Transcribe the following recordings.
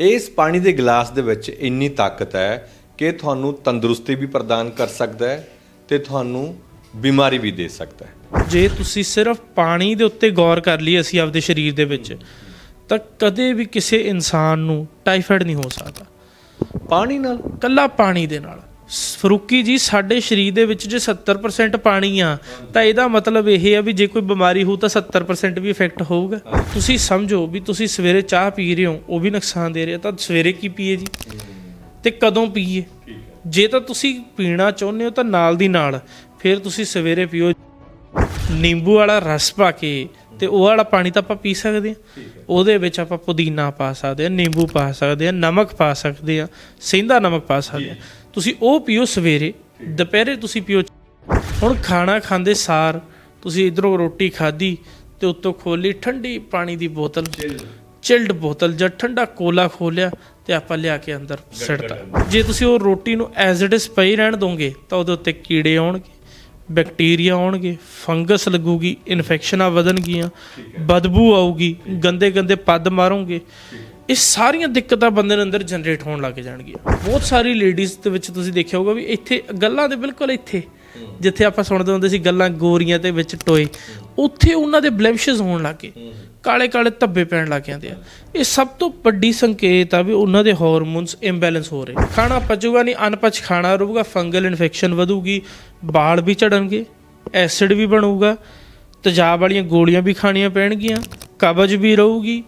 ਇਸ ਪਾਣੀ ਦੇ ਗਲਾਸ ਦੇ ਵਿੱਚ ਇੰਨੀ ਤਾਕਤ ਹੈ ਕਿ ਤੁਹਾਨੂੰ ਤੰਦਰੁਸਤੀ ਵੀ ਪ੍ਰਦਾਨ ਕਰ ਸਕਦਾ ਹੈ ਤੇ ਤੁਹਾਨੂੰ ਬਿਮਾਰੀ ਵੀ ਦੇ ਸਕਦਾ ਹੈ। ਜੇ ਤੁਸੀਂ ਸਿਰਫ ਪਾਣੀ ਦੇ ਉੱਤੇ ਗੌਰ ਕਰ ਲਈ ਅਸੀਂ ਆਪਦੇ ਸਰੀਰ ਦੇ ਵਿੱਚ ਤਾਂ ਕਦੇ ਵੀ ਕਿਸੇ ਇਨਸਾਨ ਨੂੰ ਟਾਈਫਾਇਡ ਨਹੀਂ ਹੋ ਸਕਦਾ। ਪਾਣੀ ਨਾਲ? ਕੱਲਾ ਪਾਣੀ ਦੇ ਨਾਲ। ਫਰੂਕੀ ਜੀ, ਸਾਡੇ ਸਰੀਰ ਦੇ ਵਿੱਚ ਜੇ 70% ਪਾਣੀ ਆ, ਤਾਂ ਇਹਦਾ ਮਤਲਬ ਇਹ ਆ ਵੀ ਜੇ ਕੋਈ ਬਿਮਾਰੀ ਹੋ ਤਾਂ 70% ਵੀ ਇਫੈਕਟ ਹੋਊਗਾ। ਤੁਸੀਂ ਸਮਝੋ ਵੀ ਤੁਸੀਂ ਸਵੇਰੇ ਚਾਹ ਪੀ ਰਹੇ ਹੋ, ਉਹ ਵੀ ਨੁਕਸਾਨ ਦੇ ਰਿਹਾ, ਤਾਂ ਸਵੇਰੇ ਕੀ ਪੀਏ ਜੀ? ਤੇ ਕਦੋਂ ਪੀਏ? ਜੇ ਤਾਂ ਤੁਸੀਂ ਪੀਣਾ ਚਾਹੁੰਦੇ ਹੋ ਤਾਂ ਨਾਲ ਦੀ ਨਾਲ, ਫਿਰ ਤੁਸੀਂ ਸਵੇਰੇ ਪੀਓ। ਨਿੰਬੂ ਵਾਲਾ ਰਸ ਪਾ ਕੇ ਤੇ ਉਹ ਵਾਲਾ ਪਾਣੀ ਤਾਂ ਆਪਾਂ ਪੀ ਸਕਦੇ ਹਾਂ। ਉਹਦੇ ਵਿੱਚ ਆਪਾਂ ਪੁਦੀਨਾ ਪਾ ਸਕਦੇ ਹਾਂ, ਨਿੰਬੂ ਪਾ ਸਕਦੇ ਹਾਂ, ਨਮਕ ਪਾ ਸਕਦੇ ਹਾਂ, ਸਿੰਧਾ ਨਮਕ ਪਾ ਸਕਦੇ ਹਾਂ। ਤੁਸੀਂ ਉਹ ਪੀਓ ਸਵੇਰੇ ਦੁਪਹਿਰੇ ਤੁਸੀਂ ਪੀਓ ਹੁਣ ਖਾਣਾ ਖਾਂਦੇ ਸਾਰ ਤੁਸੀਂ ਇਧਰੋਂ ਰੋਟੀ ਖਾਧੀ ਤੇ ਉੱਤੋਂ ਖੋਲੀ ਠੰਡੀ ਪਾਣੀ ਦੀ ਬੋਤਲ ਚਿਲਡ ਬੋਤਲ ਜਾਂ ਠੰਡਾ ਕੋਲਾ ਖੋਲਿਆ ਤੇ ਆਪਾਂ ਲਿਆ ਕੇ ਅੰਦਰ ਸਿੱਟਤਾ ਜੇ ਤੁਸੀਂ ਉਹ ਰੋਟੀ ਨੂੰ ਐਜ਼ ਇਟ ਇਜ਼ ਪਈ ਰਹਿਣ ਦੋਗੇ ਤਾਂ ਉਹਦੇ ਉੱਤੇ ਕੀੜੇ ਆਉਣਗੇ ਬੈਕਟੀਰੀਆ ਆਉਣਗੇ ਫੰਗਸ ਲੱਗੂਗੀ ਇਨਫੈਕਸ਼ਨਾਂ ਵਧਣਗੀਆਂ ਬਦਬੂ ਆਊਗੀ ਗੰਦੇ ਗੰਦੇ ਪੱਦ ਮਾਰੋਗੇ। ਇਹ ਸਾਰੀਆਂ ਦਿੱਕਤਾਂ ਬੰਦੇ ਦੇ ਅੰਦਰ ਜਨਰੇਟ ਹੋਣ ਲੱਗ ਜਾਣਗੀਆਂ। ਬਹੁਤ ਸਾਰੀ ਲੇਡੀਜ਼ ਦੇ ਵਿੱਚ ਤੁਸੀਂ ਦੇਖਿਆ ਹੋਊਗਾ ਵੀ ਇੱਥੇ ਗੱਲਾਂ ਦੇ ਬਿਲਕੁਲ ਇੱਥੇ। ਜਿੱਥੇ ਆਪਾਂ ਸੁਣਦੇ ਹੁੰਦੇ ਸੀ ਗੱਲਾਂ ਗੋਰੀਆਂ ਤੇ ਵਿੱਚ ਟੋਏ। ਉੱਥੇ ਉਹਨਾਂ ਦੇ ਬਲੈਮਿਸ਼ਸ ਹੋਣ ਲੱਗੇ ਕਾਲੇ ਕਾਲੇ ਧੱਬੇ ਪੈਣ ਲੱਗ ਜਾਂਦੇ ਆ। ਇਹ ਸਭ ਤੋਂ ਵੱਡੀ ਸੰਕੇਤ ਆ ਵੀ ਉਹਨਾਂ ਦੇ ਹਾਰਮੋਨਸ ਇੰਬੈਲੈਂਸ ਹੋ ਰਹੇ। ਖਾਣਾ ਪਚੂਗਾ ਨਹੀਂ, ਅਨਪਚ ਖਾਣਾ ਰਹੂਗਾ ਫੰਗਲ ਇਨਫੈਕਸ਼ਨ ਵਧੂਗੀ, ਬਾਲ ਵੀ ਝੜਨਗੇ ਐਸਿਡ ਵੀ ਬਣੂਗਾ, ਤੇਜ਼ਾਬ ਵਾਲੀਆਂ ਗੋਲੀਆਂ ਵੀ ਖਾਣੀਆਂ ਪੈਣਗੀਆਂ, ਕਬਜ਼ ਵੀ ਰਹੂਗੀ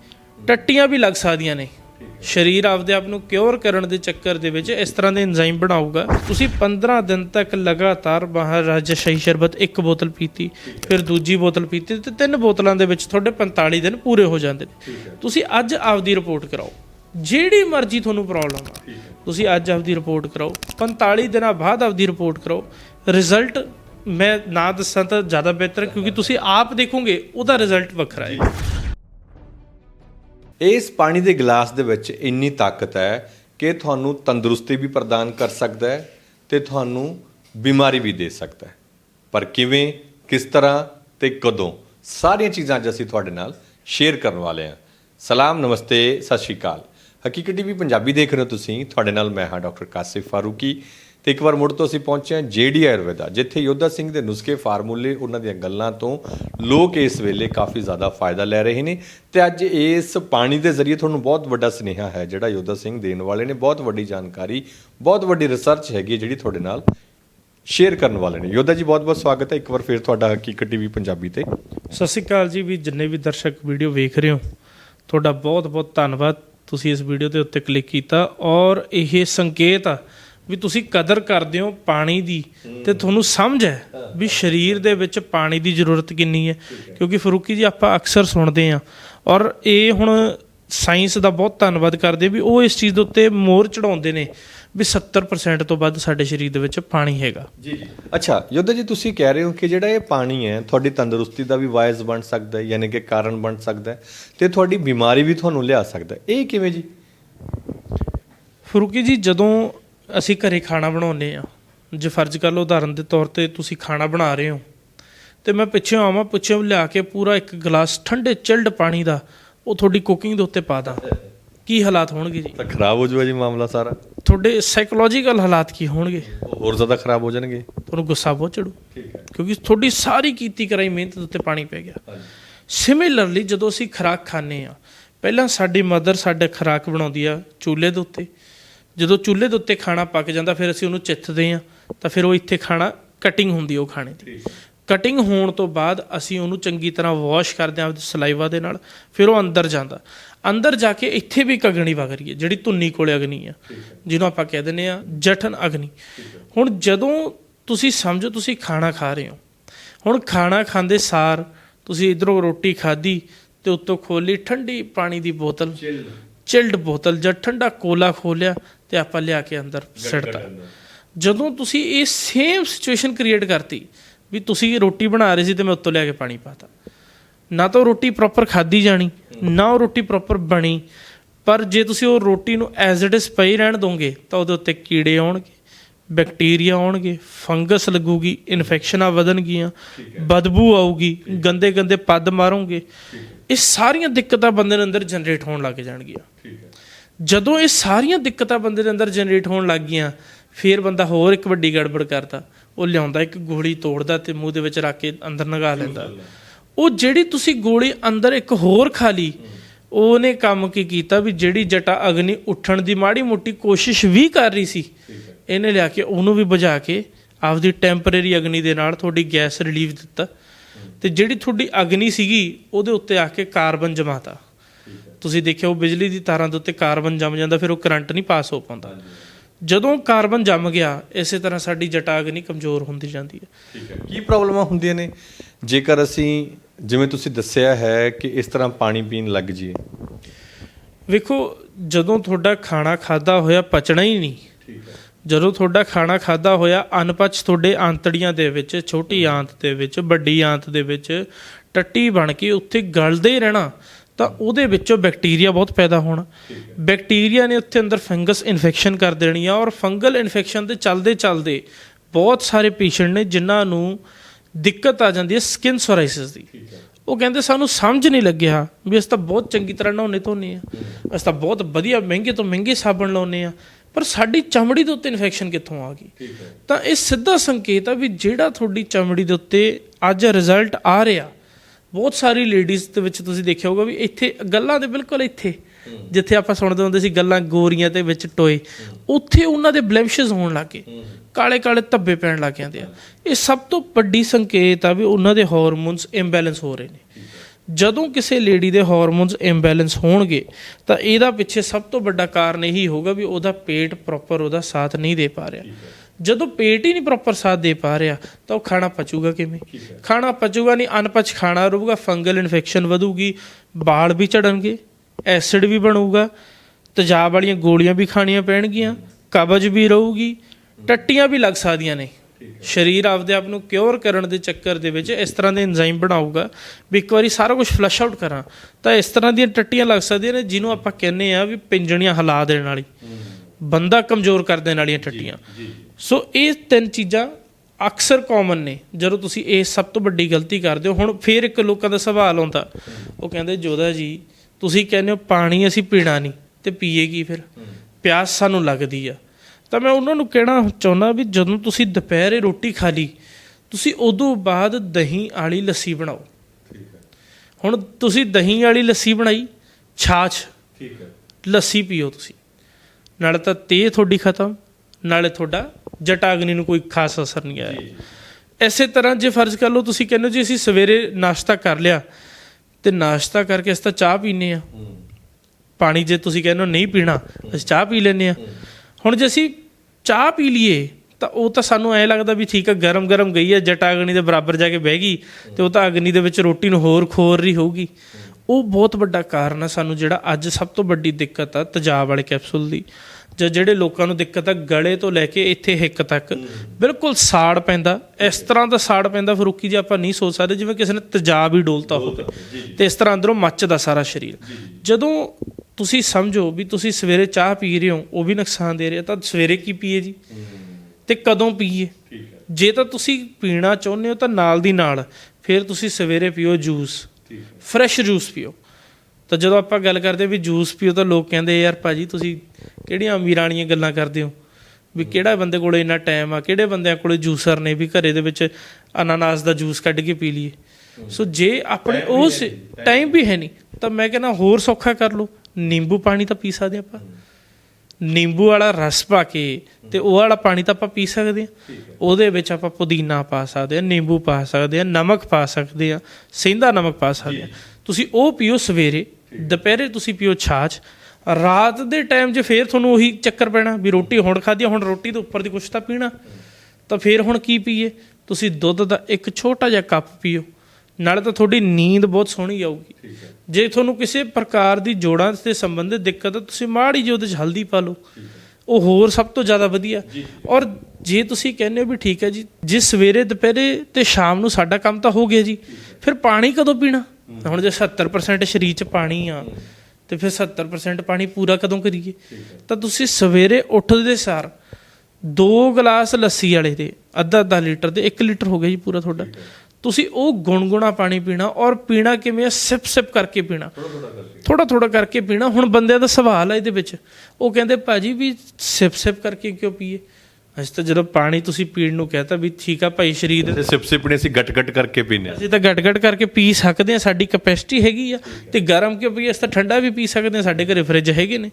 ਟੱਟੀਆਂ ਵੀ ਲੱਗ ਸਕਦੀਆਂ ਨੇ। ਸਰੀਰ ਆਪਦੇ ਆਪ ਨੂੰ ਕਿਉਰ ਕਰਨ ਦੇ ਚੱਕਰ ਦੇ ਵਿੱਚ ਇਸ ਤਰ੍ਹਾਂ ਦੇ ਐਂਜ਼ਾਈਮ ਬਣਾਊਗਾ। ਤੁਸੀਂ 15 ਦਿਨ ਤੱਕ ਲਗਾਤਾਰ ਬਾਹਰ ਰਾਜਸ਼ਾਹੀ ਸ਼ਰਬਤ ਇੱਕ ਬੋਤਲ ਪੀਤੀ ਫਿਰ ਦੂਜੀ ਬੋਤਲ ਪੀਤੀ ਤੇ ਤਿੰਨ ਬੋਤਲਾਂ ਦੇ ਵਿੱਚ ਤੁਹਾਡੇ 45 ਦਿਨ ਪੂਰੇ ਹੋ ਜਾਂਦੇ ਨੇ। ਤੁਸੀਂ ਅੱਜ ਆਪਦੀ ਰਿਪੋਰਟ ਕਰਾਓ। ਜਿਹੜੀ ਮਰਜ਼ੀ ਤੁਹਾਨੂੰ ਪ੍ਰੋਬਲਮ ਆ ਤੁਸੀਂ ਅੱਜ ਆਪਦੀ ਰਿਪੋਰਟ ਕਰਾਓ। 45 ਦਿਨਾਂ ਬਾਅਦ ਆਪਦੀ ਰਿਪੋਰਟ ਕਰਾਓ। ਰਿਜ਼ਲਟ ਮੈਂ ਨਾ ਦੱਸਾਂ ਤਾਂ ਜ਼ਿਆਦਾ ਬਿਹਤਰ ਕਿਉਂਕਿ ਤੁਸੀਂ ਆਪ ਦੇਖੋਗੇ ਉਹਦਾ ਰਿਜ਼ਲਟ ਵੱਖਰਾ ਹੈ। ਇਸ ਪਾਣੀ ਦੇ ਗਲਾਸ ਦੇ ਵਿੱਚ ਇੰਨੀ ਤਾਕਤ ਹੈ ਕਿ ਤੁਹਾਨੂੰ ਤੰਦਰੁਸਤੀ ਵੀ ਪ੍ਰਦਾਨ ਕਰ ਸਕਦਾ ਹੈ ਤੇ ਤੁਹਾਨੂੰ ਬਿਮਾਰੀ ਵੀ ਦੇ ਸਕਦਾ ਹੈ। ਪਰ ਕਿਵੇਂ, ਕਿਸ ਤਰ੍ਹਾਂ ਤੇ ਕਦੋਂ, ਸਾਰੀਆਂ ਚੀਜ਼ਾਂ ਅੱਜ ਅਸੀਂ ਤੁਹਾਡੇ ਨਾਲ ਸ਼ੇਅਰ ਕਰਨ ਵਾਲੇ ਹਾਂ। ਸਲਾਮ, ਨਮਸਤੇ, ਸਤਿ ਸ਼੍ਰੀ ਅਕਾਲ। ਹਕੀਕਤ ਟੀਵੀ ਪੰਜਾਬੀ ਦੇਖ ਰਹੇ ਹੋ ਤੁਸੀਂ। ਤੁਹਾਡੇ ਨਾਲ ਮੈਂ ਹਾਂ ਡਾਕਟਰ ਕਾਸਿਫ ਫਾਰੂਕੀ। ਤੇ ਇੱਕ ਵਾਰ ਮੁੜ ਤੋਂ ਅਸੀਂ ਪਹੁੰਚੇ ਹਾਂ ਜੇਡੀ ਆਯੁਰਵੇਦਾ, ਜਿੱਥੇ ਯੋਧਾ ਸਿੰਘ ਦੇ ਨੁਸਖੇ ਫਾਰਮੂਲੇ ਉਹਨਾਂ ਦੀਆਂ ਗੱਲਾਂ ਤੋਂ ਲੋਕ ਇਸ ਵੇਲੇ ਕਾਫੀ ਜ਼ਿਆਦਾ ਫਾਇਦਾ ਲੈ ਰਹੇ ਨੇ ਤੇ ਅੱਜ ਇਸ ਪਾਣੀ ਦੇ ਜ਼ਰੀਏ ਤੁਹਾਨੂੰ ਬਹੁਤ ਵੱਡਾ ਸੁਨੇਹਾ ਹੈ, ਜਿਹੜਾ ਯੋਧਾ ਸਿੰਘ ਦੇਣ ਵਾਲੇ ਨੇ। ਬਹੁਤ ਵੱਡੀ ਜਾਣਕਾਰੀ, ਬਹੁਤ ਵੱਡੀ ਰਿਸਰਚ ਹੈਗੀ ਹੈ ਜਿਹੜੀ ਤੁਹਾਡੇ ਨਾਲ ਸ਼ੇਅਰ ਕਰਨ ਵਾਲੇ ਨੇ। ਯੋਧਾ ਜੀ ਬਹੁਤ ਬਹੁਤ ਸਵਾਗਤ ਹੈ। ਇੱਕ ਵਾਰ ਫਿਰ ਤੁਹਾਡਾ ਹਕੀਕਤ ਟੀਵੀ ਪੰਜਾਬੀ ਤੇ। ਸਤਿ ਸ਼੍ਰੀ ਅਕਾਲ ਜੀ, ਵੀ ਜਿੰਨੇ ਵੀ ਦਰਸ਼ਕ ਵੀਡੀਓ ਵੇਖ ਰਹੇ ਹੋ, ਤੁਹਾਡਾ ਬਹੁਤ ਬਹੁਤ ਧੰਨਵਾਦ। ਤੁਸੀਂ ਇਸ ਵੀਡੀਓ ਦੇ ਉੱਤੇ ਕਲਿੱਕ ਕੀਤਾ ਔਰ ਇਹ ਸੰਕੇਤ ਆ ਵੀ ਤੁਸੀਂ ਕਦਰ ਕਰਦੇ ਹੋ ਪਾਣੀ ਦੀ ਤੇ ਤੁਹਾਨੂੰ ਸਮਝ ਹੈ ਵੀ ਸਰੀਰ ਦੇ ਵਿੱਚ ਪਾਣੀ ਦੀ ਜ਼ਰੂਰਤ ਕਿੰਨੀ ਹੈ। ਕਿਉਂਕਿ ਫਰੂਕੀ ਜੀ ਆਪਾਂ ਅਕਸਰ ਸੁਣਦੇ ਆ ਔਰ ਇਹ ਹੁਣ ਸਾਇੰਸ ਦਾ ਬਹੁਤ ਧੰਨਵਾਦ ਕਰਦੇ ਵੀ ਉਹ ਇਸ ਚੀਜ਼ ਦੇ ਉੱਤੇ ਮੋਹਰ ਚੜਾਉਂਦੇ ਨੇ ਵੀ 70% ਤੋਂ ਵੱਧ ਸਾਡੇ ਸਰੀਰ ਦੇ ਵਿੱਚ ਪਾਣੀ ਹੈਗਾ। ਜੀ ਜੀ। ਅੱਛਾ ਯੋਧਾ ਜੀ ਤੁਸੀਂ ਕਹਿ ਰਹੇ ਹੋ ਕਿ ਜਿਹੜਾ ਇਹ ਪਾਣੀ ਹੈ ਤੁਹਾਡੀ ਤੰਦਰੁਸਤੀ ਦਾ ਵੀ ਵਾਇਸ ਬਣ ਸਕਦਾ ਹੈ ਯਾਨੀ ਕਿ ਕਾਰਨ ਬਣ ਸਕਦਾ ਹੈ ਤੇ ਤੁਹਾਡੀ ਬਿਮਾਰੀ ਵੀ ਤੁਹਾਨੂੰ ਲਿਆ ਸਕਦਾ ਹੈ। ਇਹ ਕਿਵੇਂ ਜੀ? ਫਰੂਕੀ ਜੀ ਜਦੋਂ ਅਸੀਂ ਘਰੇ ਖਾਣਾ ਬਣਾਉਂਦੇ ਆ ਜੇ ਫਰਜ਼ ਕਰ ਲਓ ਉਦਾਹਰਨ ਦੇ ਤੌਰ ਤੇ ਤੁਸੀਂ ਖਾਣਾ ਬਣਾ ਰਹੇ ਹੋ। ਤੇ ਮੈਂ ਪਿੱਛੇ ਆਵਾਂ ਪਿੱਛੇ ਲਿਆ ਕੇ ਪੂਰਾ ਇੱਕ ਗਲਾਸ ਠੰਡੇ ਚਿਲਡ ਪਾਣੀ ਦਾ ਉਹ ਤੁਹਾਡੀ ਕੁਕਿੰਗ ਦੇ ਉੱਤੇ ਪਾ ਦਾਂ। ਕੀ ਹਾਲਾਤ ਹੋਣਗੇ ਜੀ? ਤਾਂ ਖਰਾਬ ਹੋ ਜਾਊਗਾ ਜੀ ਮਾਮਲਾ ਸਾਰਾ। ਤੁਹਾਡੇ ਸਾਈਕੋਲੋਜੀਕਲ ਹਾਲਾਤ ਕੀ ਹੋਣਗੇ? ਹੋਰ ਜ਼ਿਆਦਾ ਖਰਾਬ ਹੋ ਜਾਣਗੇ। ਤੁਹਾਨੂੰ ਗੁੱਸਾ ਬਹੁਤ ਚੜੂ। ਠੀਕ ਹੈ। ਕਿਉਂਕਿ ਤੁਹਾਡੀ ਸਾਰੀ ਕੀਤੀ ਕਰਾਈ ਮਿਹਨਤ ਦੇ ਉੱਤੇ ਪਾਣੀ ਪੈ ਗਿਆ। ਸਿਮਿਲਰਲੀ ਜਦੋਂ ਅਸੀਂ ਖੁਰਾਕ ਖਾਂਦੇ ਆ ਪਹਿਲਾਂ ਸਾਡੀ ਮਦਰ ਸਾਡੇ ਖੁਰਾਕ ਬਣਾਉਂਦੀ ਆ ਚੁੱਲ੍ਹੇ ਦੇ ਉੱਤੇ। ਜਦੋਂ ਚੁੱਲ੍ਹੇ ਦੇ ਉੱਤੇ ਖਾਣਾ ਪੱਕ ਜਾਂਦਾ ਫਿਰ ਅਸੀਂ ਉਹਨੂੰ ਚਿੱਥਦੇ ਆ ਤਾਂ ਫਿਰ ਉਹ ਇੱਥੇ ਖਾਣਾ ਕਟਿੰਗ ਹੁੰਦੀ ਉਹ ਖਾਣੇ ਦੀ। ਕਟਿੰਗ ਹੋਣ ਤੋਂ ਬਾਅਦ ਅਸੀਂ ਉਹਨੂੰ ਚੰਗੀ ਤਰ੍ਹਾਂ ਵਾਸ਼ ਕਰਦੇ ਆ ਸਲਾਈਵਾ ਦੇ ਨਾਲ ਫਿਰ ਉਹ ਅੰਦਰ ਜਾਂਦਾ। ਅੰਦਰ ਜਾ ਕੇ ਇੱਥੇ ਵੀ ਇੱਕ ਅਗਨੀ ਵਗ ਰਹੀ ਹੈ ਜਿਹੜੀ ਧੁੰਨੀ ਕੋਲੇ ਅਗਨੀ ਆ ਜਿਹਨੂੰ ਆਪਾਂ ਕਹਿ ਦਿੰਦੇ ਆ ਜਠਨ ਅਗਨੀ। ਹੁਣ ਜਦੋਂ ਤੁਸੀਂ ਸਮਝੋ ਤੁਸੀਂ ਖਾਣਾ ਖਾ ਰਹੇ ਹੋ ਹੁਣ ਖਾਣਾ ਖਾਂਦੇ ਸਾਰ ਤੁਸੀਂ ਇਧਰੋਂ ਰੋਟੀ ਖਾਧੀ ਤੇ ਉੱਤੋਂ ਖੋਲੀ ਠੰਡੀ ਪਾਣੀ ਦੀ ਬੋਤਲ ਚਿਲਡ ਬੋਤਲ ਜਾਂ ਠੰਡਾ ਕੋਲਾ ਖੋਲਿਆ ਤੇ ਆਪਾਂ ਲਿਆ ਕੇ ਅੰਦਰ ਸਿੱਟਤਾ ਜਦੋਂ ਤੁਸੀਂ ਇਹ ਸੇਮ ਸਿਚੁਏਸ਼ਨ ਕ੍ਰੀਏਟ ਕਰਤੀ ਵੀ ਤੁਸੀਂ ਰੋਟੀ ਬਣਾ ਰਹੇ ਸੀ ਤੇ ਮੈਂ ਉੱਤੋਂ ਲਿਆ ਕੇ ਪਾਣੀ ਪਾਤਾ। ਨਾ ਤਾਂ ਰੋਟੀ ਪ੍ਰੋਪਰ ਖਾਧੀ ਜਾਣੀ ਨਾ ਉਹ ਰੋਟੀ ਪ੍ਰੋਪਰ ਬਣੀ ਪਰ ਜੇ ਤੁਸੀਂ ਉਹ ਰੋਟੀ ਨੂੰ ਐਜ਼ ਇਟ ਇਜ਼ ਪਈ ਰਹਿਣ ਦੋਗੇ ਤਾਂ ਉਹਦੇ ਉੱਤੇ ਕੀੜੇ ਆਉਣਗੇ ਬੈਕਟੀਰੀਆ ਆਉਣਗੇ ਫੰਗਸ ਲੱਗੂਗੀ ਇਨਫੈਕਸ਼ਨਾਂ ਵਧਣਗੀਆਂ ਬਦਬੂ ਆਊਗੀ ਗੰਦੇ ਗੰਦੇ ਪੱਦ ਮਾਰੋਗੇ। ਇਹ ਸਾਰੀਆਂ ਦਿੱਕਤਾਂ ਬੰਦੇ ਦੇ ਅੰਦਰ ਜਨਰੇਟ ਹੋਣ ਲੱਗ ਜਾਣਗੀਆਂ। ਜਦੋਂ ਇਹ ਸਾਰੀਆਂ ਦਿੱਕਤਾਂ ਬੰਦੇ ਦੇ ਅੰਦਰ ਜਨਰੇਟ ਹੋਣ ਲੱਗ ਗਈਆਂ ਫਿਰ ਬੰਦਾ ਹੋਰ ਇੱਕ ਵੱਡੀ ਗੜਬੜ ਕਰਦਾ। ਉਹ ਲਿਆਉਂਦਾ ਇੱਕ ਗੋਲੀ ਤੋੜਦਾ ਤੇ ਮੂੰਹ ਦੇ ਵਿੱਚ ਰੱਖ ਕੇ ਅੰਦਰ ਨਗਾ ਲੈਂਦਾ। ਉਹ ਜਿਹੜੀ ਤੁਸੀਂ ਗੋਲੀ ਅੰਦਰ ਇੱਕ ਹੋਰ ਖਾ ਲਈ ਉਹਨੇ ਕੰਮ ਕੀ ਕੀਤਾ ਵੀ ਜਿਹੜੀ ਜਟਾ ਅਗਨੀ ਉੱਠਣ ਦੀ ਮਾੜੀ ਮੋਟੀ ਕੋਸ਼ਿਸ਼ ਵੀ ਕਰ ਰਹੀ ਸੀ ਇਹਨੇ ਲਿਆ ਕੇ ਉਹਨੂੰ ਵੀ ਬੁਝਾ ਕੇ ਆਪਦੀ ਟੈਂਪਰੇਰੀ ਅਗਨੀ ਦੇ ਨਾਲ ਤੁਹਾਡੀ ਗੈਸ ਰਿਲੀਵ ਦਿੱਤਾ। ਤੇ ਜਿਹੜੀ ਤੁਹਾਡੀ ਅਗਨੀ ਸੀਗੀ ਉਹਦੇ ਉੱਤੇ ਆ ਕੇ ਕਾਰਬਨ ਜਮਾਤਾ। ਤੁਸੀਂ ਦੇਖਿਆ ਉਹ ਬਿਜਲੀ ਦੀ ਤਾਰਾਂ ਦੇ ਉੱਤੇ ਕਾਰਬਨ ਜੰਮ ਜਾਂਦਾ ਫਿਰ ਉਹ ਕਰੰਟ ਨਹੀਂ ਪਾਸ ਹੋ ਪਾਉਂਦਾ। ਜਦੋਂ ਕਾਰਬਨ ਜੰਮ ਗਿਆ ਇਸੇ ਤਰ੍ਹਾਂ ਸਾਡੀ ਜਟਾ ਅਗਨੀ ਕਮਜ਼ੋਰ ਹੁੰਦੀ ਜਾਂਦੀ ਹੈ। ਠੀਕ ਹੈ। ਕੀ ਪ੍ਰੋਬਲਮਾਂ ਹੁੰਦੀਆਂ ਨੇ? ਜੇਕਰ ਅਸੀਂ ਜਿਵੇਂ ਤੁਸੀਂ ਦੱਸਿਆ ਹੈ ਕਿ ਇਸ ਤਰ੍ਹਾਂ ਪਾਣੀ ਪੀਣ ਲੱਗ ਜਾਈਏ। ਵੇਖੋ ਜਦੋਂ ਤੁਹਾਡਾ ਖਾਣਾ ਖਾਦਾ ਹੋਇਆ ਪਚਣਾ ਹੀ ਨਹੀਂ। ਠੀਕ ਹੈ। ਜਦੋਂ ਤੁਹਾਡਾ ਖਾਣਾ ਖਾਦਾ ਹੋਇਆ ਅਨਪਚ ਤੁਹਾਡੇ ਆਂਤੜੀਆਂ ਦੇ ਵਿੱਚ ਛੋਟੀ ਆਂਤ ਦੇ ਵਿੱਚ ਵੱਡੀ ਆਂਤ ਦੇ ਵਿੱਚ ਟੱਟੀ ਬਣ ਕੇ ਉੱਥੇ ਗਲਦੇ ਰਹਿਣਾ ਤਾਂ ਉਹਦੇ ਵਿੱਚੋਂ ਬੈਕਟੀਰੀਆ ਬਹੁਤ ਪੈਦਾ ਹੋਣਾ। ਬੈਕਟੀਰੀਆ ਨੇ ਉੱਥੇ ਅੰਦਰ ਫੰਗਸ ਇਨਫੈਕਸ਼ਨ ਕਰ ਦੇਣੀ ਆ ਔਰ ਫੰਗਲ ਇਨਫੈਕਸ਼ਨ ਦੇ ਚੱਲਦੇ ਚੱਲਦੇ ਬਹੁਤ ਸਾਰੇ ਪੇਸ਼ੈਂਟ ਨੇ ਜਿਨ੍ਹਾਂ ਨੂੰ ਦਿੱਕਤ ਆ ਜਾਂਦੀ ਹੈ ਸਕਿਨ ਸੋਰਾਇਸਿਸ ਦੀ। ਉਹ ਕਹਿੰਦੇ ਸਾਨੂੰ ਸਮਝ ਨਹੀਂ ਲੱਗਿਆ ਵੀ ਅਸੀਂ ਤਾਂ ਬਹੁਤ ਚੰਗੀ ਤਰ੍ਹਾਂ ਨਹਾਉਣੇ ਧੋਨੇ ਆ ਅਸੀਂ ਤਾਂ ਬਹੁਤ ਵਧੀਆ ਮਹਿੰਗੇ ਤੋਂ ਮਹਿੰਗੇ ਸਾਬਣ ਲਾਉਨੇ ਆ ਪਰ ਸਾਡੀ ਚਮੜੀ ਦੇ ਉੱਤੇ ਇਨਫੈਕਸ਼ਨ ਕਿੱਥੋਂ ਆ ਗਈ? ਤਾਂ ਇਹ ਸਿੱਧਾ ਸੰਕੇਤ ਆ ਵੀ ਜਿਹੜਾ ਤੁਹਾਡੀ ਚਮੜੀ ਦੇ ਉੱਤੇ ਅੱਜ ਰਿਜ਼ਲਟ ਆ ਰਿਹਾ ਬਹੁਤ ਸਾਰੀ ਲੇਡੀਜ਼ ਦੇ ਵਿੱਚ ਤੁਸੀਂ ਦੇਖਿਆ ਹੋਊਗਾ ਵੀ ਇੱਥੇ ਗੱਲਾਂ ਦੇ ਬਿਲਕੁਲ ਇੱਥੇ। ਜਿੱਥੇ ਆਪਾਂ ਸੁਣਦੇ ਹੁੰਦੇ ਸੀ ਗੱਲਾਂ ਗੋਰੀਆਂ ਤੇ ਵਿੱਚ ਟੋਏ ਉੱਥੇ ਉਹਨਾਂ ਦੇ ਬਲੈਮਿਸ਼ਸ ਹੋਣ ਲੱਗੇ ਕਾਲੇ ਕਾਲੇ ਧੱਬੇ ਪੈਣ ਲੱਗ ਜਾਂਦੇ ਆ। ਇਹ ਸਭ ਤੋਂ ਵੱਡੀ ਸੰਕੇਤ ਆ ਵੀ ਉਹਨਾਂ ਦੇ ਹਾਰਮੋਨਸ ਇੰਬੈਲੈਂਸ ਹੋ ਰਹੇ ਨੇ। ਜਦੋਂ ਕਿਸੇ ਲੇਡੀ ਦੇ ਹਾਰਮੋਨਸ ਇੰਬੈਲੈਂਸ ਹੋਣਗੇ ਤਾਂ ਇਹਦਾ ਪਿੱਛੇ ਸਭ ਤੋਂ ਵੱਡਾ ਕਾਰਨ ਇਹੀ ਹੋਊਗਾ ਵੀ ਉਹਦਾ ਪੇਟ ਪ੍ਰੋਪਰ ਉਹਦਾ ਸਾਥ ਨਹੀਂ ਦੇ ਪਾ ਰਿਹਾ। ਜਦੋਂ ਪੇਟ ਹੀ ਨਹੀਂ ਪ੍ਰੋਪਰ ਸਾਥ ਦੇ ਪਾ ਰਿਹਾ ਤਾਂ ਉਹ ਖਾਣਾ ਪਚੂਗਾ ਕਿਵੇਂ? ਖਾਣਾ ਪਚੂਗਾ ਨਹੀਂ ਅਨਪਚ ਖਾਣਾ ਰਹੂਗਾ ਫੰਗਲ ਇਨਫੈਕਸ਼ਨ ਵਧੂਗੀ ਵਾਲ ਵੀ ਝੜਨਗੇ ਐਸਿਡ ਵੀ ਬਣੂਗਾ ਤੇਜ਼ਾਬ ਵਾਲੀਆਂ ਗੋਲੀਆਂ ਵੀ ਖਾਣੀਆਂ ਪੈਣਗੀਆਂ ਕਬਜ਼ ਵੀ ਰਹੂਗੀ ਟੱਟੀਆਂ ਵੀ ਲੱਗ ਸਕਦੀਆਂ ਨੇ। ਸਰੀਰ ਆਪਦੇ ਆਪ ਨੂੰ ਕਿਉਰ ਕਰਨ ਦੇ ਚੱਕਰ ਦੇ ਵਿੱਚ ਇਸ ਤਰ੍ਹਾਂ ਦੇ ਐਂਜ਼ਾਈਮ ਬਣਾਊਗਾ ਵੀ ਇੱਕ ਵਾਰੀ ਸਾਰਾ ਕੁਝ ਫਲਸ਼ ਆਊਟ ਕਰਾਂ। ਤਾਂ ਇਸ ਤਰ੍ਹਾਂ ਦੀਆਂ ਟੱਟੀਆਂ ਲੱਗ ਸਕਦੀਆਂ ਨੇ ਜਿਹਨੂੰ ਆਪਾਂ ਕਹਿੰਦੇ ਆ ਵੀ ਪਿੰਜਣੀਆਂ ਹਿਲਾ ਦੇਣ ਵਾਲੀ ਬੰਦਾ ਕਮਜ਼ੋਰ ਕਰ ਦੇਣ ਵਾਲੀਆਂ ਟੱਟੀਆਂ। ਸੋ ਇਹ ਤਿੰਨ ਚੀਜ਼ਾਂ ਅਕਸਰ ਕਾਮਨ ਨੇ। ਜਦੋਂ ਤੁਸੀਂ ਇਹ ਸਭ ਤੋਂ ਵੱਡੀ ਗਲਤੀ ਕਰਦੇ ਹੋ ਹੁਣ ਫੇਰ ਇੱਕ ਲੋਕਾਂ ਦਾ ਸਵਾਲ ਆਉਂਦਾ। ਉਹ ਕਹਿੰਦੇ ਜੋਦਾ ਜੀ ਤੁਸੀਂ ਕਹਿੰਦੇ ਹੋ ਪਾਣੀ ਅਸੀਂ ਪੀਣਾ ਨਹੀਂ ਤੇ ਪੀਏ ਕੀ ਫਿਰ? ਪਿਆਸ ਸਾਨੂੰ ਲੱਗਦੀ ਆ। ਤਾਂ ਮੈਂ ਉਹਨਾਂ ਨੂੰ ਕਹਿਣਾ ਚਾਹੁੰਦਾ ਵੀ ਜਦੋਂ ਤੁਸੀਂ ਦੁਪਹਿਰੇ ਰੋਟੀ ਖਾ ਲਈ ਤੁਸੀਂ ਉਦੋਂ ਬਾਅਦ ਦਹੀਂ ਵਾਲੀ ਲੱਸੀ ਬਣਾਓ। ਹੁਣ ਤੁਸੀਂ ਦਹੀਂ ਵਾਲੀ ਲੱਸੀ ਬਣਾਈ ਛਾਛ। ਠੀਕ ਹੈ ਲੱਸੀ ਪੀਓ ਤੁਸੀਂ। ਨਾਲੇ ਤਾਂ ਤੇ ਤੁਹਾਡੀ ਖਤਮ ਨਾਲੇ ਤੁਹਾਡਾ ਜਟਾਗਨੀ ਨੂੰ ਕੋਈ ਖਾਸ ਅਸਰ ਨਹੀਂ ਆਇਆ। ਐਸੇ ਤਰ੍ਹਾਂ ਜੇ ਫਰਜ਼ ਕਰ ਲਓ ਤੁਸੀਂ ਕਹਿੰਦੇ ਜੀ ਅਸੀਂ ਸਵੇਰੇ ਨਾਸ਼ਤਾ ਕਰ ਲਿਆ ਤੇ ਨਾਸ਼ਤਾ ਕਰਕੇ ਅਸੀਂ ਤਾਂ ਚਾਹ ਪੀਨੇ ਆ ਪਾਣੀ ਜੇ ਤੁਸੀਂ ਕਹਿੰਦੇ ਨਹੀਂ ਪੀਣਾ ਅਸੀਂ ਚਾਹ ਪੀ ਲੈਨੇ ਆ ਹੁਣ ਜੇ ਅਸੀਂ ਚਾਹ ਪੀ ਲਈਏ ਤਾਂ ਉਹ ਤਾਂ ਸਾਨੂੰ ਐ ਲੱਗਦਾ ਵੀ ਠੀਕ ਆ ਗਰਮ ਗਰਮ ਗਈ ਹੈ ਜਟਾਗਨੀ ਦੇ ਬਰਾਬਰ ਜਾ ਕੇ ਬਹਿ ਗਈ ਤੇ ਉਹ ਤਾਂ ਅਗਨੀ ਦੇ ਵਿੱਚ ਰੋਟੀ ਨੂੰ ਹੋਰ ਖੋਰ ਰਹੀ ਹੋਊਗੀ। ਉਹ ਬਹੁਤ ਵੱਡਾ ਕਾਰਨ ਹੈ ਸਾਨੂੰ ਜਿਹੜਾ ਅੱਜ ਸਭ ਤੋਂ ਵੱਡੀ ਦਿੱਕਤ ਆ ਤੇਜ਼ਾਬ ਵਾਲੇ ਕੈਪਸੂਲ ਦੀ। ਜਾਂ ਜਿਹੜੇ ਲੋਕਾਂ ਨੂੰ ਦਿੱਕਤ ਆ ਗਲੇ ਤੋਂ ਲੈ ਕੇ ਇੱਥੇ ਹਿੱਕ ਤੱਕ। ਬਿਲਕੁਲ ਸਾੜ ਪੈਂਦਾ। ਇਸ ਤਰ੍ਹਾਂ ਦਾ ਸਾੜ ਪੈਂਦਾ ਫਰੂਕੀ ਜੀ ਆਪਾਂ ਨਹੀਂ ਸੋਚ ਸਕਦੇ ਜਿਵੇਂ ਕਿਸੇ ਨੇ ਤੇਜ਼ਾਬ ਹੀ ਡੋਲਤਾ ਹੋਵੇ। ਤੇ ਇਸ ਤਰ੍ਹਾਂ ਅੰਦਰੋਂ ਮੱਚਦਾ ਸਾਰਾ ਸਰੀਰ। ਜਦੋਂ ਤੁਸੀਂ ਸਮਝੋ ਵੀ ਤੁਸੀਂ ਸਵੇਰੇ ਚਾਹ ਪੀ ਰਹੇ ਹੋ ਉਹ ਵੀ ਨੁਕਸਾਨ ਦੇ ਰਿਹਾ ਤਾਂ ਸਵੇਰੇ ਕੀ ਪੀਏ ਜੀ? ਤੇ ਕਦੋਂ ਪੀਏ? ਜੇ ਤਾਂ ਤੁਸੀਂ ਪੀਣਾ ਚਾਹੁੰਦੇ ਹੋ ਤਾਂ ਨਾਲ ਦੀ ਨਾਲ ਫਿਰ ਤੁਸੀਂ ਸਵੇਰੇ ਪੀਓ ਜੂਸ। ਫਰੈਸ਼ ਜੂਸ ਪੀਓ। ਤਾਂ ਜਦੋਂ ਆਪਾਂ ਗੱਲ ਕਰਦੇ ਵੀ ਜੂਸ ਪੀਓ ਤਾਂ ਲੋਕ ਕਹਿੰਦੇ ਯਾਰ ਭਾਜੀ ਤੁਸੀਂ ਕਿਹੜੀਆਂ ਅਮੀਰਾਂ ਵਾਲੀਆਂ ਗੱਲਾਂ ਕਰਦੇ ਹੋ? ਵੀ ਕਿਹੜਾ ਬੰਦੇ ਕੋਲੇ ਇੰਨਾ ਟਾਈਮ ਆ? ਕਿਹੜੇ ਬੰਦਿਆਂ ਕੋਲੇ ਜੂਸਰ ਨੇ ਵੀ ਘਰੇ ਦੇ ਵਿੱਚ ਅਨਾਨਾਸ ਦਾ ਜੂਸ ਕੱਢ ਕੇ ਪੀ ਲਈਏ? ਸੋ ਜੇ ਆਪਣੇ ਉਸ ਟਾਈਮ ਵੀ ਹੈ ਨਹੀਂ ਤਾਂ ਮੈਂ ਕਹਿੰਦਾ ਹੋਰ ਸੌਖਾ ਕਰ ਲਓ। ਨਿੰਬੂ ਪਾਣੀ ਤਾਂ ਪੀ ਸਕਦੇ ਆਪਾਂ। ਨਿੰਬੂ ਵਾਲਾ ਰਸ ਪਾ ਕੇ ਤੇ ਉਹ ਵਾਲਾ ਪਾਣੀ ਤਾਂ ਆਪਾਂ ਪੀ ਸਕਦੇ ਆ ਉਹਦੇ ਵਿੱਚ ਆਪਾਂ ਪੁਦੀਨਾ ਪਾ ਸਕਦੇ ਆ ਨਿੰਬੂ ਪਾ ਸਕਦੇ ਆ ਨਮਕ ਪਾ ਸਕਦੇ ਆ ਸਿੰਧਾ ਨਮਕ ਪਾ ਸਕਦੇ ਆ ਤੁਸੀਂ ਉਹ ਪੀਓ ਸਵੇਰੇ ਦੁਪਹਿਰੇ ਤੁਸੀਂ ਪੀਓ ਛਾਛ। ਰਾਤ ਦੇ ਟਾਈਮ 'ਚ ਫੇਰ ਤੁਹਾਨੂੰ ਉਹੀ ਚੱਕਰ ਪੈਣਾ ਵੀ ਰੋਟੀ ਹੁਣ ਖਾਧੀ ਹੁਣ ਰੋਟੀ ਦੇ ਉੱਪਰ ਦੀ ਕੁਛ ਤਾਂ ਪੀਣਾ। ਤਾਂ ਫੇਰ ਹੁਣ ਕੀ ਪੀਏ? ਤੁਸੀਂ ਦੁੱਧ ਦਾ ਇੱਕ ਛੋਟਾ ਜਿਹਾ ਕੱਪ ਪੀਓ। ਨਾਲੇ ਤਾਂ ਤੁਹਾਡੀ ਨੀਂਦ ਬਹੁਤ ਸੋਹਣੀ ਆਊਗੀ। ਜੇ ਤੁਹਾਨੂੰ ਕਿਸੇ ਪ੍ਰਕਾਰ ਦੀ ਜੋੜਾਂ ਤੇ ਸੰਬੰਧਿਤ ਦਿੱਕਤ ਹੈ ਤੁਸੀਂ ਮਾੜੀ ਜਿਹੀ ਉਹਦੇ 'ਚ ਹਲਦੀ ਪਾ ਲਓ। ਉਹ ਹੋਰ ਸਭ ਤੋਂ ਜ਼ਿਆਦਾ ਵਧੀਆ। ਔਰ ਜੇ ਤੁਸੀਂ ਕਹਿੰਦੇ ਹੋ ਵੀ ਠੀਕ ਹੈ ਜੀ ਜੇ ਸਵੇਰੇ ਦੁਪਹਿਰੇ ਤੇ ਸ਼ਾਮ ਨੂੰ ਸਾਡਾ ਕੰਮ ਤਾਂ ਹੋ ਗਿਆ ਜੀ ਫਿਰ ਪਾਣੀ ਕਦੋਂ ਪੀਣਾ? ਹੁਣ ਜੇ 70% ਸਰੀਰ 'ਚ ਪਾਣੀ ਆ ਤੇ ਫਿਰ 70% ਪਾਣੀ ਪੂਰਾ ਕਦੋਂ ਕਰੀਏ? ਤਾਂ ਤੁਸੀਂ ਸਵੇਰੇ ਉੱਠਦੇ ਸਾਰ ਦੋ ਗਲਾਸ ਲੱਸੀ ਵਾਲੇ ਦੇ ਅੱਧਾ ਅੱਧਾ ਲੀਟਰ ਦੇ 1 ਲੀਟਰ ਹੋ ਗਿਆ ਜੀ ਪੂਰਾ ਤੁਹਾਡਾ। ਤੁਸੀਂ ਉਹ ਗੁਣਗੁਣਾ ਪਾਣੀ ਪੀਣਾ ਔਰ ਪੀਣਾ ਕਿਵੇਂ ਆ? ਸਿਪ ਸਿਪ ਕਰਕੇ ਪੀਣਾ। ਥੋੜਾ ਥੋੜਾ ਕਰਕੇ ਪੀਣਾ। ਹੁਣ ਬੰਦਿਆਂ ਦਾ ਸਵਾਲ ਹੈ ਇਹਦੇ ਵਿੱਚ। ਉਹ ਕਹਿੰਦੇ ਭਾਜੀ ਵੀ ਸਿਪ ਸਿਪ ਕਰਕੇ ਕਿਉਂ ਪੀਏ? ਅਸੀਂ ਤਾਂ ਜਦੋਂ ਪਾਣੀ ਤੁਸੀਂ ਪੀਣ ਨੂੰ ਕਹਤਾ ਵੀ ਠੀਕ ਆ ਭਾਈ ਸਰੀਰ ਦੇ ਸਿਪ ਸਿਪ ਨੇ ਅਸੀਂ ਗਟ ਗਟ ਕਰਕੇ ਪੀਨੇ ਆ ਅਸੀਂ ਤਾਂ ਗਟ ਗਟ ਕਰਕੇ ਪੀ ਸਕਦੇ ਆ ਸਾਡੀ ਕੈਪੈਸਿਟੀ ਹੈਗੀ ਆ ਤੇ ਗਰਮ ਕਿਉਂ ਪੀਏ? ਅਸੀਂ ਤਾਂ ਠੰਡਾ ਵੀ ਪੀ ਸਕਦੇ ਆ ਸਾਡੇ ਘਰੇ ਫ੍ਰਿਜ ਹੈਗੇ ਨੇ।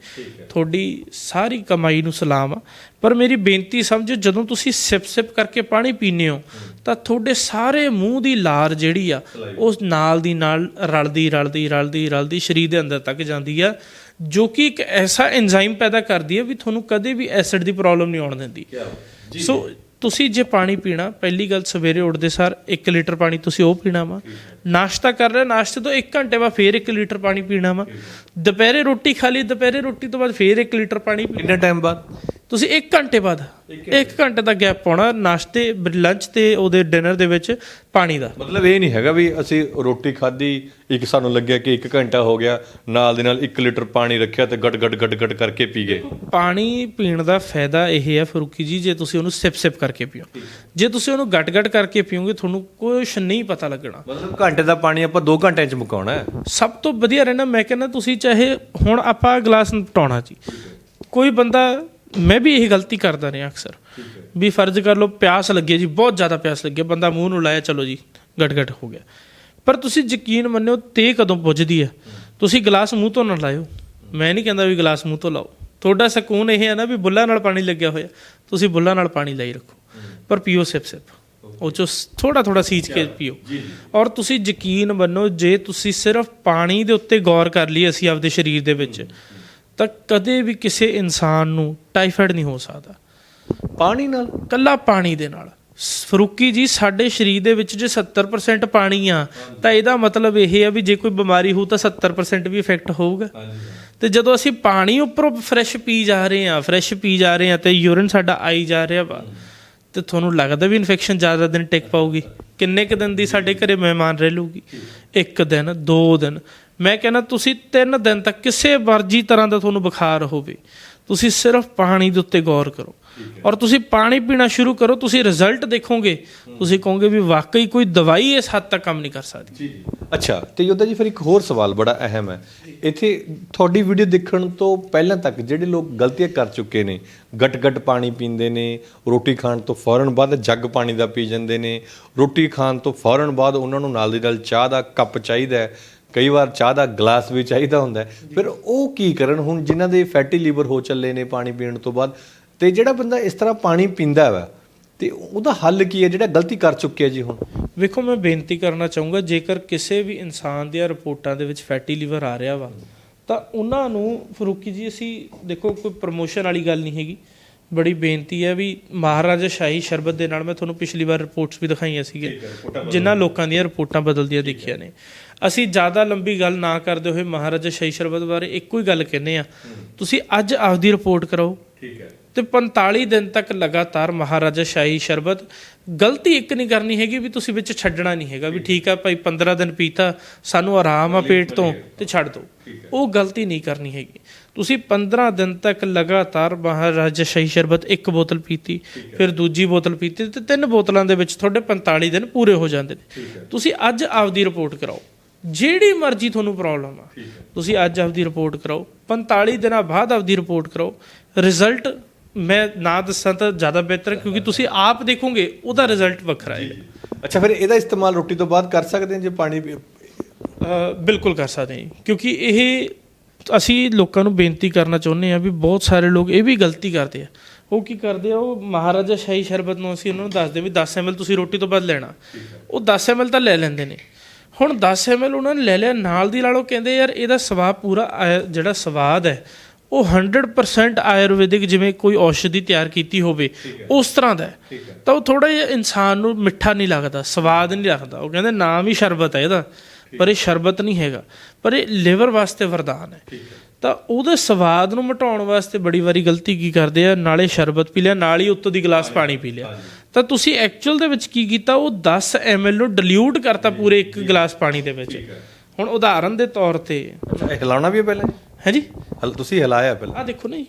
ਤੁਹਾਡੀ ਸਾਰੀ ਕਮਾਈ ਨੂੰ ਸਲਾਮ ਆ। ਪਰ ਮੇਰੀ ਬੇਨਤੀ ਸਮਝੋ ਜਦੋਂ ਤੁਸੀਂ ਸਿਪ ਸਿਪ ਕਰਕੇ ਪਾਣੀ ਪੀਂਦੇ ਹੋ ਤਾਂ ਤੁਹਾਡੇ ਸਾਰੇ ਮੂੰਹ ਦੀ ਲਾਰ ਜਿਹੜੀ ਆ ਉਸ ਨਾਲ ਦੀ ਨਾਲ ਰਲਦੀ ਰਲਦੀ ਰਲਦੀ ਰਲਦੀ ਸਰੀਰ ਦੇ ਅੰਦਰ ਤੱਕ ਜਾਂਦੀ ਆ। ਜੋ ਕਿ ਇੱਕ ਐਸਾ ਐਂਜ਼ਾਈਮ ਪੈਦਾ ਕਰਦੀ ਹੈ ਵੀ ਤੁਹਾਨੂੰ ਕਦੇ ਵੀ ਐਸਿਡ ਦੀ ਪ੍ਰੋਬਲਮ ਨਹੀਂ ਆਉਣ ਦਿੰਦੀ। ਸੋ ਤੁਸੀਂ ਜੇ ਪਾਣੀ ਪੀਣਾ ਪਹਿਲੀ ਗੱਲ ਸਵੇਰੇ ਉੱਠਦੇ ਸਾਰ 1 ਲੀਟਰ ਪਾਣੀ ਤੁਸੀਂ ਉਹ ਪੀਣਾ ਵਾ। ਨਾਸ਼ਤਾ ਕਰ ਰਹੇ ਨਾਸ਼ਤੇ ਤੋਂ 1 ਘੰਟੇ ਬਾਅਦ ਫੇਰ 1 ਲੀਟਰ ਪਾਣੀ ਪੀਣਾ ਵਾ। ਦੁਪਹਿਰੇ ਰੋਟੀ ਖਾ ਲਈ ਦੁਪਹਿਰੇ ਰੋਟੀ ਤੋਂ ਬਾਅਦ ਫੇਰ 1 ਲੀਟਰ ਪਾਣੀ ਪੀਣਾ। ਕਿੰਨੇ ਟਾਈਮ ਬਾਅਦ? ਤੁਸੀਂ 1 ਘੰਟੇ ਬਾਅਦ 1 ਘੰਟੇ ਦਾ ਗੈਪ ਪਾਉਣਾ ਨਾਸ਼ਤੇ ਲੰਚ ਤੇ ਉਹਦੇ ਡਿਨਰ ਦੇ ਵਿੱਚ ਪਾਣੀ ਦਾ। ਮਤਲਬ ਇਹ ਨਹੀਂ ਹੈਗਾ ਵੀ ਅਸੀਂ ਰੋਟੀ ਖਾਧੀ ਇੱਕ ਸਾਨੂੰ ਲੱਗਿਆ ਕਿ 1 ਘੰਟਾ ਹੋ ਗਿਆ ਨਾਲ ਦੇ ਨਾਲ 1 ਲੀਟਰ ਪਾਣੀ ਰੱਖਿਆ ਤੇ ਗਟ ਗਟ ਗਟ ਗਟ ਕਰਕੇ ਪੀ ਗਏ। ਪਾਣੀ ਪੀਣ ਦਾ ਫਾਇਦਾ ਇਹ ਹੈ ਫਰੂਕੀ ਜੀ ਜੇ ਤੁਸੀਂ ਉਹਨੂੰ ਸਿਪ ਸਿਪ ਕਰਕੇ ਪੀਓ। ਜੇ ਤੁਸੀਂ ਉਹਨੂੰ ਗਟ ਗਟ ਕਰਕੇ ਪੀਓਗੇ ਤੁਹਾਨੂੰ ਕੁਝ ਨਹੀਂ ਪਤਾ ਲੱਗਣਾ। ਮਤਲਬ ਘੰਟੇ ਦਾ ਪਾਣੀ ਆਪਾਂ 2 ਘੰਟਿਆਂ ਚ ਮੁਕਾਉਣਾ ਹੈ। ਸਭ ਤੋਂ ਵਧੀਆ ਰਹਿਣਾ ਮੈਂ ਕਹਿੰਦਾ ਤੁਸੀਂ ਚਾਹੇ ਹੁਣ ਆਪਾਂ ਗਲਾਸ ਟਾਉਣਾ ਜੀ। ਕੋਈ ਬੰਦਾ ਮੈਂ ਵੀ ਇਹ ਗਲਤੀ ਕਰਦਾ ਰਿਹਾ ਅਕਸਰ। ਵੀ ਫਰਜ਼ ਕਰ ਲਓ ਪਿਆਸ ਲੱਗੀ ਜੀ ਬਹੁਤ ਜ਼ਿਆਦਾ ਪਿਆਸ ਲੱਗੀ ਬੰਦਾ ਮੂੰਹ ਨੂੰ ਲਾਇਆ ਚਲੋ ਜੀ ਗਟ ਗਟ ਹੋ ਗਿਆ। ਪਰ ਤੁਸੀਂ ਯਕੀਨ ਮੰਨਿਓ ਤੇ ਕਦੋਂ ਪੁੱਜਦੀ ਹੈ? ਤੁਸੀਂ ਗਲਾਸ ਮੂੰਹ ਤੋਂ ਨਾ ਲਾਇਓ। ਮੈਂ ਨਹੀਂ ਕਹਿੰਦਾ ਵੀ ਗਲਾਸ ਮੂੰਹ ਤੋਂ ਲਾਓ। ਤੁਹਾਡਾ ਸਕੂਨ ਇਹ ਹੈ ਨਾ ਵੀ ਬੁੱਲਾਂ ਨਾਲ ਪਾਣੀ ਲੱਗਿਆ ਹੋਇਆ। ਤੁਸੀਂ ਬੁੱਲਾਂ ਨਾਲ ਪਾਣੀ ਲਈ ਰੱਖੋ। ਪਰ ਪੀਓ ਸਿਪ ਸਿਪ। ਉਹ ਚੋ ਥੋੜਾ ਥੋੜਾ ਸੀਚ ਕੇ ਪੀਓ। ਔਰ ਤੁਸੀਂ ਯਕੀਨ ਮੰਨੋ ਜੇ ਤੁਸੀਂ ਸਿਰਫ ਪਾਣੀ ਦੇ ਉੱਤੇ ਗੌਰ ਕਰ ਲਈ ਅਸੀਂ ਆਪਦੇ ਸਰੀਰ ਦੇ ਵਿੱਚ ਤਾਂ ਕਦੇ ਵੀ ਕਿਸੇ ਇਨਸਾਨ ਨੂੰ ਟਾਈਫਾਇਡ ਨਹੀਂ ਹੋ ਸਕਦਾ। ਪਾਣੀ ਨਾਲ, ਕੱਲਾ ਪਾਣੀ ਦੇ ਨਾਲ। ਫਰੂਕੀ ਜੀ, ਸਾਡੇ ਸਰੀਰ ਦੇ ਵਿੱਚ ਜੇ 70% ਪਾਣੀ ਆ, ਤਾਂ ਇਹਦਾ ਮਤਲਬ ਇਹ ਆ ਵੀ ਜੇ ਕੋਈ ਬਿਮਾਰੀ ਹੋ ਤਾਂ 70% ਵੀ ਇਫੈਕਟ ਹੋਊਗਾ। ਤੇ ਜਦੋਂ ਅਸੀਂ ਪਾਣੀ ਉੱਪਰੋਂ ਫਰੈਸ਼ ਪੀ ਜਾ ਰਹੇ ਆ ਫਰੈਸ਼ ਪੀ ਜਾ ਰਹੇ ਆ ਤੇ ਯੂਰਿਨ ਸਾਡਾ ਆਈ ਜਾ ਰਿਹਾ ਵਾ, ਤੇ ਤੁਹਾਨੂੰ ਲੱਗਦਾ ਵੀ ਇਨਫੈਕਸ਼ਨ ਜ਼ਿਆਦਾ ਦਿਨ ਟਿਕ ਪਾਊਗੀ? ਕਿੰਨੇ ਕ ਦਿਨ ਦੀ ਸਾਡੇ ਘਰੇ ਮਹਿਮਾਨ ਰਹਿ ਲੂਗੀ ਇੱਕ ਦਿਨ, ਦੋ ਦਿਨ। ਮੈਂ ਕਹਿੰਦਾ ਤੁਸੀਂ ਤਿੰਨ ਦਿਨ ਤੱਕ ਕਿਸੇ ਮਰਜ਼ੀ ਤਰ੍ਹਾਂ ਦਾ ਤੁਹਾਨੂੰ ਬੁਖਾਰ ਹੋਵੇ ਤੁਸੀਂ ਸਿਰਫ ਪਾਣੀ ਦੇ ਉੱਤੇ ਗੌਰ ਕਰੋ। ਔਰ ਤੁਸੀਂ ਪਾਣੀ ਪੀਣਾ ਸ਼ੁਰੂ ਕਰੋ ਤੁਸੀਂ ਰਿਜ਼ਲਟ ਦੇਖੋਗੇ ਤੁਸੀਂ ਕਹੋਗੇ ਵੀ ਵਾਕਈ ਕੋਈ ਦਵਾਈ ਇਸ ਹੱਦ ਤੱਕ ਕੰਮ ਨਹੀਂ ਕਰ ਸਕਦੀ। ਅੱਛਾ ਤੇ ਯੋਧਾ ਜੀ ਫਿਰ ਇੱਕ ਹੋਰ ਸਵਾਲ ਬੜਾ ਅਹਿਮ ਹੈ। ਇੱਥੇ ਤੁਹਾਡੀ ਵੀਡੀਓ ਦੇਖਣ ਤੋਂ ਪਹਿਲਾਂ ਤੱਕ ਜਿਹੜੇ ਲੋਕ ਗਲਤੀਆਂ ਕਰ ਚੁੱਕੇ ਨੇ ਗਟ ਗਟ ਪਾਣੀ ਪੀਂਦੇ ਨੇ ਰੋਟੀ ਖਾਣ ਤੋਂ ਫੌਰਨ ਬਾਅਦ ਜੱਗ ਪਾਣੀ ਦਾ ਪੀ ਜਾਂਦੇ ਨੇ ਰੋਟੀ ਖਾਣ ਤੋਂ ਫੌਰਨ ਬਾਅਦ ਉਹਨਾਂ ਨੂੰ ਨਾਲ ਦੀ ਨਾਲ ਚਾਹ ਦਾ ਕੱਪ ਚਾਹੀਦਾ ਹੈ ਕਈ ਵਾਰ ਚਾਹ ਦਾ ਗਲਾਸ ਵੀ ਚਾਹੀਦਾ ਹੁੰਦਾ ਫਿਰ ਉਹ ਕੀ ਕਰਨ? ਹੁਣ ਜਿਨ੍ਹਾਂ ਦੇ ਫੈਟੀ ਲੀਵਰ ਹੋ ਚੱਲੇ ਨੇ ਪਾਣੀ ਪੀਣ ਤੋਂ ਬਾਅਦ ਤੇ ਜਿਹੜਾ ਬੰਦਾ ਇਸ ਤਰ੍ਹਾਂ ਪਾਣੀ ਪੀਂਦਾ ਵਾ ਤੇ ਉਹਦਾ ਹੱਲ ਕੀ ਹੈ? ਜਿਹੜਾ ਗਲਤੀ ਕਰ ਚੁੱਕਿਆ ਜੀ ਹੁਣ? ਵੇਖੋ ਮੈਂ ਬੇਨਤੀ ਕਰਨਾ ਚਾਹੂੰਗਾ ਜੇਕਰ ਕਿਸੇ ਵੀ ਇਨਸਾਨ ਦੀਆਂ ਰਿਪੋਰਟਾਂ ਦੇ ਵਿੱਚ ਫੈਟੀ ਲੀਵਰ ਆ ਰਿਹਾ ਵਾ ਤਾਂ ਉਹਨਾਂ ਨੂੰ ਫਰੂਕੀ ਜੀ ਅਸੀਂ ਦੇਖੋ ਕੋਈ ਪ੍ਰਮੋਸ਼ਨ ਵਾਲੀ ਗੱਲ ਨਹੀਂ ਹੈਗੀ। ਬੜੀ ਬੇਨਤੀ ਹੈ ਵੀ ਮਹਾਰਾਜਾ ਸ਼ਾਹੀ ਸ਼ਰਬਤ ਦੇ ਨਾਲ ਮੈਂ ਤੁਹਾਨੂੰ ਪਿਛਲੀ ਵਾਰ ਰਿਪੋਰਟਸ ਵੀ ਦਿਖਾਈਆਂ ਸੀਗੇ ਜਿਨ੍ਹਾਂ ਲੋਕਾਂ ਦੀਆਂ ਰਿਪੋਰਟਾਂ ਬਦਲਦੀਆਂ ਦੇਖੀਆਂ ਨੇ। ਅਸੀਂ ਜ਼ਿਆਦਾ ਲੰਬੀ ਗੱਲ ਨਾ ਕਰਦੇ ਹੋਏ ਮਹਾਰਾਜਾ ਸ਼ਾਹੀ ਸ਼ਰਬਤ ਬਾਰੇ ਇੱਕੋ ਹੀ ਗੱਲ ਕਹਿੰਦੇ ਆ ਤੁਸੀਂ ਅੱਜ ਆਪਦੀ ਰਿਪੋਰਟ ਕਰਾਓ। ਠੀਕ ਹੈ। ਤੇ 45 ਦਿਨ ਤੱਕ ਲਗਾਤਾਰ ਮਹਾਰਾਜਾ ਸ਼ਾਹੀ ਸ਼ਰਬਤ ਗਲਤੀ ਇੱਕ ਨਹੀਂ ਕਰਨੀ ਹੈਗੀ ਵੀ ਤੁਸੀਂ ਵਿੱਚ ਛੱਡਣਾ ਨਹੀਂ ਹੈਗਾ ਵੀ ਠੀਕ ਆ ਭਾਈ 15 ਦਿਨ ਪੀਤਾ ਸਾਨੂੰ ਆਰਾਮ ਆ ਪੇਟ ਤੋਂ ਤੇ ਛੱਡ ਦਿਓ। ਉਹ ਗਲਤੀ ਨਹੀਂ ਕਰਨੀ ਹੈਗੀ। ਤੁਸੀਂ 15 ਦਿਨ ਤੱਕ ਲਗਾਤਾਰ ਮਹਾਰਾਜਾ ਸ਼ਾਹੀ ਸ਼ਰਬਤ ਇੱਕ ਬੋਤਲ ਪੀਤੀ ਫਿਰ ਦੂਜੀ ਬੋਤਲ ਪੀਤੀ ਤੇ ਤਿੰਨ ਬੋਤਲਾਂ ਦੇ ਵਿੱਚ ਤੁਹਾਡੇ 45 ਦਿਨ ਪੂਰੇ ਹੋ ਜਾਂਦੇ ਨੇ। ਤੁਸੀਂ ਅੱਜ ਆਪਦੀ ਰਿਪੋਰਟ ਕਰਾਓ। ਜਿਹੜੀ ਮਰਜ਼ੀ ਤੁਹਾਨੂੰ ਪ੍ਰੋਬਲਮ ਆ। ਤੁਸੀਂ ਅੱਜ ਆਪਦੀ ਰਿਪੋਰਟ ਕਰਾਓ 45 ਦਿਨਾਂ ਬਾਅਦ ਆਪਦੀ ਰਿਪੋਰਟ ਕਰਾਓ। ਰਿਜ਼ਲਟ ਮੈਂ ਨਾ ਦੱਸਾਂ ਤਾਂ ਜ਼ਿਆਦਾ ਬਿਹਤਰ ਕਿਉਂਕਿ ਤੁਸੀਂ ਆਪ ਦੇਖੋਗੇ ਉਹਦਾ ਰਿਜ਼ਲਟ ਵੱਖਰਾ ਹੈ। ਅੱਛਾ ਫਿਰ ਇਹਦਾ ਇਸਤੇਮਾਲ ਰੋਟੀ ਤੋਂ ਬਾਅਦ ਕਰ ਸਕਦੇ ਹਾਂ ਜੇ ਪਾਣੀ ਬਿਲਕੁਲ ਕਰ ਸਕਦੇ ਹਾਂ। ਕਿਉਂਕਿ ਇਹ ਅਸੀਂ ਲੋਕਾਂ ਨੂੰ ਬੇਨਤੀ ਕਰਨਾ ਚਾਹੁੰਦੇ ਆ ਵੀ ਬਹੁਤ ਸਾਰੇ ਲੋਕ ਇਹ ਵੀ ਗਲਤੀ ਕਰਦੇ ਆ। ਉਹ ਕੀ ਕਰਦੇ ਆ ਉਹ ਮਹਾਰਾਜਾ ਸ਼ਾਹੀ ਸ਼ਰਬਤ ਨੂੰ ਅਸੀਂ ਉਹਨਾਂ ਨੂੰ ਦੱਸਦੇ ਵੀ 10 ml ਤੁਸੀਂ ਰੋਟੀ ਤੋਂ ਬਾਅਦ ਲੈਣਾ। ਉਹ 10 ml ਤਾਂ ਲੈ ਲੈਂਦੇ ਨੇ। ਹੁਣ 10 ml ਉਹਨਾਂ ਨੇ ਲੈ ਲਿਆ ਨਾਲ ਦੀ ਨਾਲ ਕਹਿੰਦੇ ਯਾਰ ਇਹਦਾ ਸਵਾਦ ਪੂਰਾ ਜਿਹੜਾ ਸਵਾਦ ਹੈ ਉਹ 100% ਆਯੁਰਵੈਦਿਕ ਜਿਵੇਂ ਕੋਈ ਔਸ਼ਧੀ ਤਿਆਰ ਕੀਤੀ ਹੋਵੇ ਉਸ ਤਰ੍ਹਾਂ ਦਾ ਤਾਂ ਉਹ ਥੋੜਾ ਜਿਹਾ ਇਨਸਾਨ ਨੂੰ ਮਿੱਠਾ ਨਹੀਂ ਲੱਗਦਾ ਸਵਾਦ ਨਹੀਂ ਲੱਗਦਾ। ਉਹ ਕਹਿੰਦੇ ਨਾਮ ਹੀ ਸ਼ਰਬਤ ਹੈ ਇਹਦਾ ਪਰ ਇਹ ਸ਼ਰਬਤ ਨਹੀਂ ਹੈਗਾ। ਪਰ ਇਹ ਲਿਵਰ ਵਾਸਤੇ ਵਰਦਾਨ ਹੈ। ਤਾਂ ਉਹਦੇ ਸਵਾਦ ਨੂੰ ਮਟਾਉਣ ਵਾਸਤੇ ਬੜੀ ਵਾਰੀ ਗਲਤੀ ਕੀ ਕਰਦੇ ਆ? ਨਾਲੇ ਸ਼ਰਬਤ ਪੀ ਲਿਆ ਨਾਲ ਹੀ ਉੱਤੋਂ ਦੀ ਗਲਾਸ ਪਾਣੀ ਪੀ ਲਿਆ। ਤਾਂ ਤੁਸੀਂ ਐਕਚੁਅਲ ਦੇ ਵਿੱਚ ਕੀ ਕੀਤਾ? ਉਹ 10 ml ਨੂੰ ਡਿਲੂਟ ਕਰਤਾ ਪੂਰੇ ਇੱਕ ਗਲਾਸ ਪਾਣੀ ਦੇ ਵਿੱਚ। ਹੁਣ ਉਦਾਹਰਨ ਦੇ ਤੌਰ ਤੇ ਇਹ ਹਿਲਾਉਣਾ ਵੀ ਹੈ ਪਹਿਲਾਂ? ਹੈ ਜੀ? ਹਲ ਤੁਸੀਂ ਹਿਲਾਇਆ ਪਹਿਲਾਂ। ਆ ਦੇਖੋ ਨਾ ਜੀ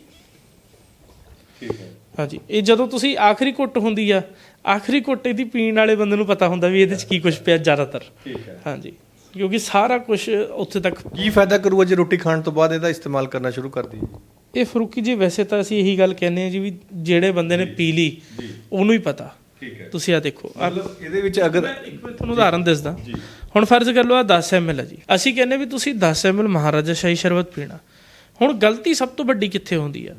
ਠੀਕ ਹੈ। ਹਾਂਜੀ ਇਹ ਜਦੋਂ ਤੁਸੀਂ ਆਖਰੀ ਘੁੱਟ ਹੁੰਦੀ ਆ ਆਖਰੀ ਘੁੱਟ ਇਹਦੀ ਪੀਣ ਵਾਲੇ ਬੰਦੇ ਨੂੰ ਪਤਾ ਹੁੰਦਾ ਵੀ ਇਹਦੇ ਚ ਕੀ ਕੁਝ ਪਿਆ ਜ਼ਿਆਦਾਤਰ। ਠੀਕ ਹੈ। ਹਾਂਜੀ ਕਿਉਂਕਿ ਸਾਰਾ ਕੁਝ ਉੱਥੇ ਤੱਕ ਕੀ ਫਾਇਦਾ ਕਰੂਗਾ ਜੇ ਰੋਟੀ ਖਾਣ ਤੋਂ ਬਾਅਦ ਇਹਦਾ ਇਸਤੇਮਾਲ ਕਰਨਾ ਸ਼ੁਰੂ ਕਰ ਦਈਏ? ਇਹ ਫਰੂਕੀ ਜੀ ਵੈਸੇ ਤਾਂ ਅਸੀਂ ਇਹੀ ਗੱਲ ਕਹਿੰਦੇ ਆ ਜੀ ਵੀ ਜਿਹੜੇ ਬੰਦੇ ਨੇ ਪੀ ਲਈ ਉਹਨੂੰ ਹੀ ਪਤਾ। ਠੀਕ ਹੈ। ਤੁਸੀਂ ਆ ਦੇਖੋ। ਮਤਲਬ ਇਹਦੇ ਵਿੱਚ ਅਗਰ ਮੈਂ ਇੱਕ ਮੈਂ ਤੁਹਾਨੂੰ ਉਦਾਹਰਨ ਦੱਸਦਾ। ਹੁਣ ਫਰਜ਼ ਕਰ ਲਓ ਆ 10 ml ਹੈ ਜੀ। ਅਸੀਂ ਕਹਿੰਦੇ ਵੀ ਤੁਸੀਂ 10 ml ਮਹਾਰਾਜਾ ਸ਼ਾਹੀ ਸ਼ਰਬਤ ਪੀਣਾ। ਹੁਣ ਗਲਤੀ ਸਭ ਤੋਂ ਵੱਡੀ ਕਿੱਥੇ ਹੁੰਦੀ ਆ?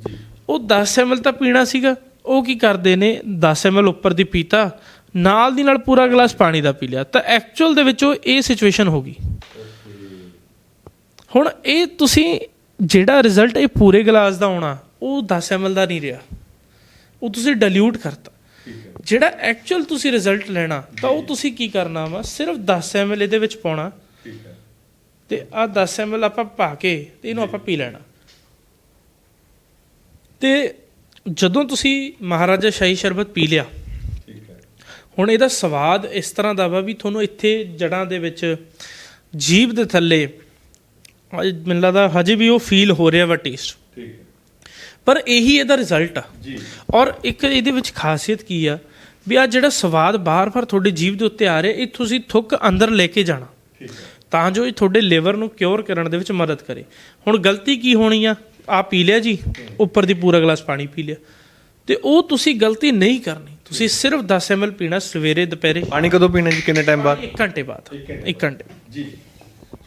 ਉਹ 10 ml ਤਾਂ ਪੀਣਾ ਸੀਗਾ। ਉਹ ਕੀ ਕਰਦੇ ਨੇ? 10 ml ਉੱਪਰ ਦੀ ਪੀਤਾ। ਨਾਲ ਦੀ ਨਾਲ ਪੂਰਾ ਗਲਾਸ ਪਾਣੀ ਦਾ ਪੀ ਲਿਆ। ਤਾਂ ਐਕਚੁਅਲ ਦੇ ਵਿੱਚ ਉਹ ਇਹ ਸਿਚੁਏਸ਼ਨ ਹੋ ਗਈ। ਹੁਣ ਇਹ ਤੁਸੀਂ ਜਿਹੜਾ ਰਿਜ਼ਲਟ ਇਹ ਪੂਰੇ ਗਲਾਸ ਦਾ ਆਉਣਾ ਉਹ 10 ml ਦਾ ਨਹੀਂ ਰਿਹਾ। ਉਹ ਤੁਸੀਂ ਡਿਲੂਟ ਕਰਤਾ। ਜਿਹੜਾ ਐਕਚੁਅਲ ਤੁਸੀਂ ਰਿਜ਼ਲਟ ਲੈਣਾ, ਤਾਂ ਉਹ ਤੁਸੀਂ ਕੀ ਕਰਨਾ ਵਾ? ਸਿਰਫ 10 ml ਇਹਦੇ ਵਿੱਚ ਪਾਉਣਾ। ਠੀਕ ਹੈ ਤੇ ਆ 10 ml ਆਪਾਂ ਪਾ ਕੇ ਤੇ ਇਹਨੂੰ ਆਪਾਂ ਪੀ ਲੈਣਾ। ਤੇ ਜਦੋਂ ਤੁਸੀਂ ਮਹਾਰਾਜਾ ਸ਼ਾਹੀ ਸ਼ਰਬਤ ਪੀ ਲਿਆ, ਹੁਣ ਇਹਦਾ ਸਵਾਦ ਇਸ ਤਰ੍ਹਾਂ ਦਾ ਵਾ ਵੀ ਤੁਹਾਨੂੰ ਇੱਥੇ ਜੜਾਂ ਦੇ ਵਿੱਚ ਜੀਭ ਦੇ ਥੱਲੇ ਅਜੇ ਮੈਨੂੰ ਲੱਗਦਾ ਹਜੇ ਵੀ ਉਹ ਫੀਲ ਹੋ ਰਿਹਾ ਵਾ ਟੇਸਟ ਠੀਕ ਹੈ। ਪਰ ਇਹੀ ਇਹਦਾ ਰਿਜ਼ਲਟ ਆ। ਜੀ। ਔਰ ਇੱਕ ਇਹਦੇ ਵਿੱਚ ਖਾਸੀਅਤ ਕੀ ਆ? ਵੀ ਆ ਜਿਹੜਾ ਸਵਾਦ ਬਾਰ-ਬਾਰ ਤੁਹਾਡੀ ਜੀਭ ਦੇ ਉੱਤੇ ਆ ਰਿਹਾ ਇਹ ਤੁਸੀਂ ਥੁੱਕ ਅੰਦਰ ਲੈ ਕੇ ਜਾਣਾ। ਠੀਕ ਹੈ। ਤਾਂ ਜੋ ਇਹ ਤੁਹਾਡੇ ਲਿਵਰ ਨੂੰ ਕਿਉਰ ਕਰਨ ਦੇ ਵਿੱਚ ਮਦਦ ਕਰੇ। ਹੁਣ ਗਲਤੀ ਕੀ ਹੋਣੀ ਆ? ਆ ਪੀ ਲਿਆ ਜੀ ਉੱਪਰ ਦੀ ਪੂਰਾ ਗਲਾਸ ਪਾਣੀ ਪੀ ਲਿਆ। ਤੇ ਉਹ ਤੁਸੀਂ ਗਲਤੀ ਨਹੀਂ ਕਰਨੀ। ਤੁਸੀਂ ਸਿਰਫ 10 ml ਪੀਣਾ ਸਵੇਰੇ ਦੁਪਹਿਰੇ। ਪਾਣੀ ਕਦੋਂ ਪੀਣਾ ਜੀ? ਕਿੰਨੇ ਟਾਈਮ ਬਾਅਦ? 1 ਘੰਟੇ ਬਾਅਦ। 1 ਘੰਟੇ ਜੀ।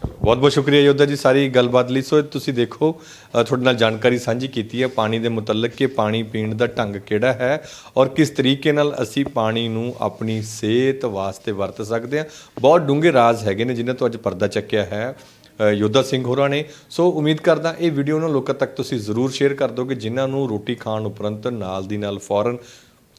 ਬਹੁਤ ਬਹੁਤ ਸ਼ੁਕਰੀਆ ਯੋਧਾ ਜੀ ਸਾਰੀ ਗੱਲਬਾਤ ਲਈ। ਸੋ ਤੁਸੀਂ ਦੇਖੋ ਤੁਹਾਡੇ ਨਾਲ ਜਾਣਕਾਰੀ ਸਾਂਝੀ ਕੀਤੀ ਹੈ ਪਾਣੀ ਦੇ ਮੁਤਲਕ ਕਿ ਪਾਣੀ ਪੀਣ ਦਾ ਢੰਗ ਕਿਹੜਾ ਹੈ ਔਰ ਕਿਸ ਤਰੀਕੇ ਨਾਲ ਅਸੀਂ ਪਾਣੀ ਨੂੰ ਆਪਣੀ ਸਿਹਤ ਵਾਸਤੇ ਵਰਤ ਸਕਦੇ ਹਾਂ। ਬਹੁਤ ਡੂੰਘੇ ਰਾਜ਼ ਹੈਗੇ ਨੇ ਜਿਨ੍ਹਾਂ ਤੋਂ ਅੱਜ ਪਰਦਾ ਚੱਕਿਆ ਹੈ ਯੋਧਾ ਸਿੰਘ ਹੋਰਾਂ ਨੇ। ਸੋ ਉਮੀਦ ਕਰਦਾ ਇਹ ਵੀਡੀਓ ਨੂੰ ਲੋਕਾਂ ਤੱਕ ਤੁਸੀਂ ਜ਼ਰੂਰ ਸ਼ੇਅਰ ਕਰ ਦੋਗੇ ਜਿਨ੍ਹਾਂ ਨੂੰ ਰੋਟੀ ਖਾਣ ਉਪਰੰਤ ਨਾਲ ਦੀ ਨਾਲ ਫੌਰਨ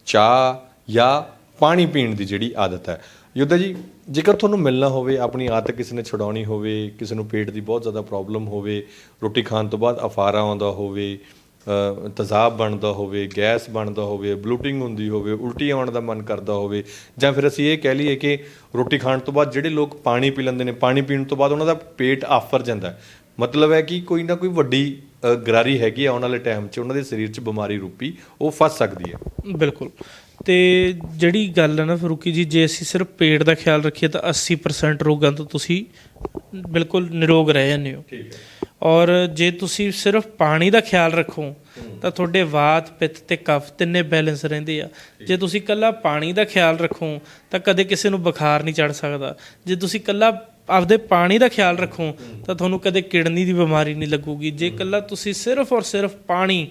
ਚਾਹ ਜਾਂ ਪਾਣੀ ਪੀਣ ਦੀ ਜਿਹੜੀ ਆਦਤ ਹੈ। ਯੋਧਾ ਜੀ, ਜੇਕਰ ਤੁਹਾਨੂੰ ਮਿਲਣਾ ਹੋਵੇ, ਆਪਣੀ ਆਦਤ ਕਿਸੇ ਨੇ ਛੁਡਾਉਣੀ ਹੋਵੇ, ਕਿਸੇ ਨੂੰ ਪੇਟ ਦੀ ਬਹੁਤ ਜ਼ਿਆਦਾ ਪ੍ਰੋਬਲਮ ਹੋਵੇ, ਰੋਟੀ ਖਾਣ ਤੋਂ ਬਾਅਦ ਅਫਾਰਾ ਆਉਂਦਾ ਹੋਵੇ ਤਜ਼ਾਬ ਬਣਦਾ ਹੋਵੇ, ਗੈਸ ਬਣਦਾ ਹੋਵੇ ਬਲੂਟਿੰਗ ਹੁੰਦੀ ਹੋਵੇ, ਉਲਟੀ ਆਉਣ ਦਾ ਮਨ ਕਰਦਾ ਹੋਵੇ, ਜਾਂ ਫਿਰ ਅਸੀਂ ਇਹ ਕਹਿ ਲਈਏ ਕਿ ਰੋਟੀ ਖਾਣ ਤੋਂ ਬਾਅਦ ਜਿਹੜੇ ਲੋਕ ਪਾਣੀ ਪੀ ਲੈਂਦੇ ਨੇ, ਪਾਣੀ ਪੀਣ ਤੋਂ ਬਾਅਦ ਉਹਨਾਂ ਦਾ ਪੇਟ ਆਫਰ ਜਾਂਦਾ ਮਤਲਬ ਹੈ ਕਿ ਕੋਈ ਨਾ ਕੋਈ ਵੱਡੀ ਗਰਾਰੀ ਹੈਗੀ ਆਉਣ ਵਾਲੇ ਟਾਈਮ 'ਚ, ਉਹਨਾਂ ਦੇ ਸਰੀਰ 'ਚ ਬਿਮਾਰੀ ਰੂਪੀ ਉਹ ਫਸ ਸਕਦੀ ਹੈ। ਬਿਲਕੁਲ। ਤੇ ਜਿਹੜੀ ਗੱਲ ਹੈ ਨਾ ਫਰੂਕੀ ਜੀ ਜੇ ਅਸੀਂ ਸਿਰਫ ਪੇਟ ਦਾ ਖਿਆਲ ਰੱਖੀਏ ਤਾਂ 80% ਰੋਗਾਂ ਤੋਂ ਤੁਸੀਂ ਬਿਲਕੁਲ ਨਿਰੋਗ ਰਹਿ ਜਾਂਦੇ ਹੋ। ਠੀਕ ਹੈ। ਔਰ ਜੇ ਤੁਸੀਂ ਸਿਰਫ ਪਾਣੀ ਦਾ ਖਿਆਲ ਰੱਖੋ ਤਾਂ ਤੁਹਾਡੇ ਵਾਤ ਪਿੱਤ ਤੇ ਕਫ ਤਿੰਨੇ ਬੈਲੈਂਸ ਰਹਿੰਦੇ ਆ। ਜੇ ਤੁਸੀਂ ਕੱਲਾ ਪਾਣੀ ਦਾ ਖਿਆਲ ਰੱਖੋ ਤਾਂ ਕਦੇ ਕਿਸੇ ਨੂੰ ਬੁਖਾਰ ਨਹੀਂ ਚੜ ਸਕਦਾ। ਜੇ ਤੁਸੀਂ ਕੱਲਾ ਆਪਦੇ ਪਾਣੀ ਦਾ ਖਿਆਲ ਰੱਖੋ ਤਾਂ ਤੁਹਾਨੂੰ ਕਦੇ ਕਿਡਨੀ ਦੀ ਬਿਮਾਰੀ ਨਹੀਂ ਲੱਗੂਗੀ। ਜੇ ਕੱਲਾ ਤੁਸੀਂ ਸਿਰਫ ਔਰ ਸਿਰਫ ਪਾਣੀ